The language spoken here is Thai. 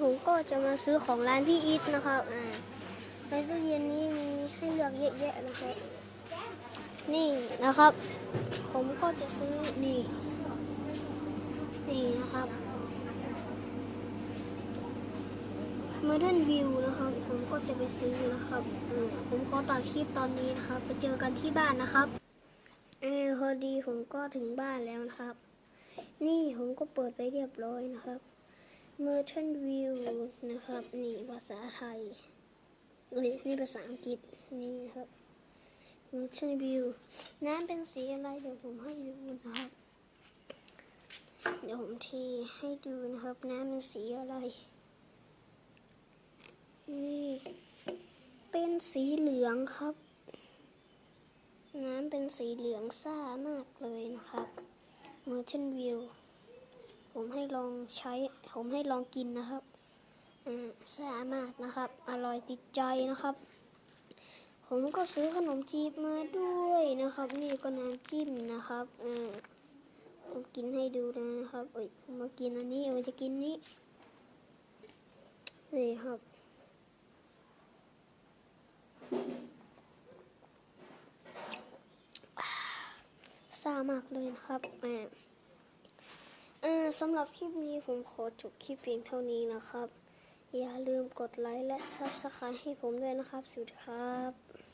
ผมก็จะมาซื้อของร้านพี่อีทนะครับอ่าในตู้เย็นนี้มีให้เลือกเยอะแยะนะครับ นี่นะครับ ผมก็จะซื้อนี่นี่นะครับเมื่อท่านวิวนะครับ ผมก็จะไปซื้อนะครับอผมขอตัดคลิปตอนนี้นะครับ ไปเจอกันที่บ้านนะครับเออพอดีผมก็ถึงบ้านแล้วนะครับ นี่ผมก็เปิดไปเรียบร้อยนะครับ เมื่อท่านวิวนะครับ นี่ภาษาไทยเอ้ยนี่ภาษาอังกฤษ นี่นะครับเมื่อท่านวิวน้ำเป็นสีอะไร เดี๋ยวผมให้ดูนะครับ เดี๋ยวผมทีให้ดูนะครับ น้ำเป็นสีอะไร นี่ เป็นสีเหลืองครับ น้ำเป็นสีเหลืองซ่ามากเลยนะครับเมอร์ชันวิว ผมให้ลองใช้ ผมให้ลองกินนะครับอ่าซ่ามากนะครับ อร่อยติดใจนะครับ ผมก็ซื้อขนมจีบมาด้วยนะครับ นี่ก็น้ำจิ้มนะครับอ่าผมกินให้ดูนะครับ เอ้ยผมมากินอันนี้ผมจะกินนี้นี่ครับ ซ่ามากเลยนะครับแหมเออ สำหรับคลิปนี้ผมขอจบคลิปเพียงเท่านี้นะครับ อย่าลืมกดไลค์และ Subscribe ให้ผมด้วยนะครับ สวัสดีครับ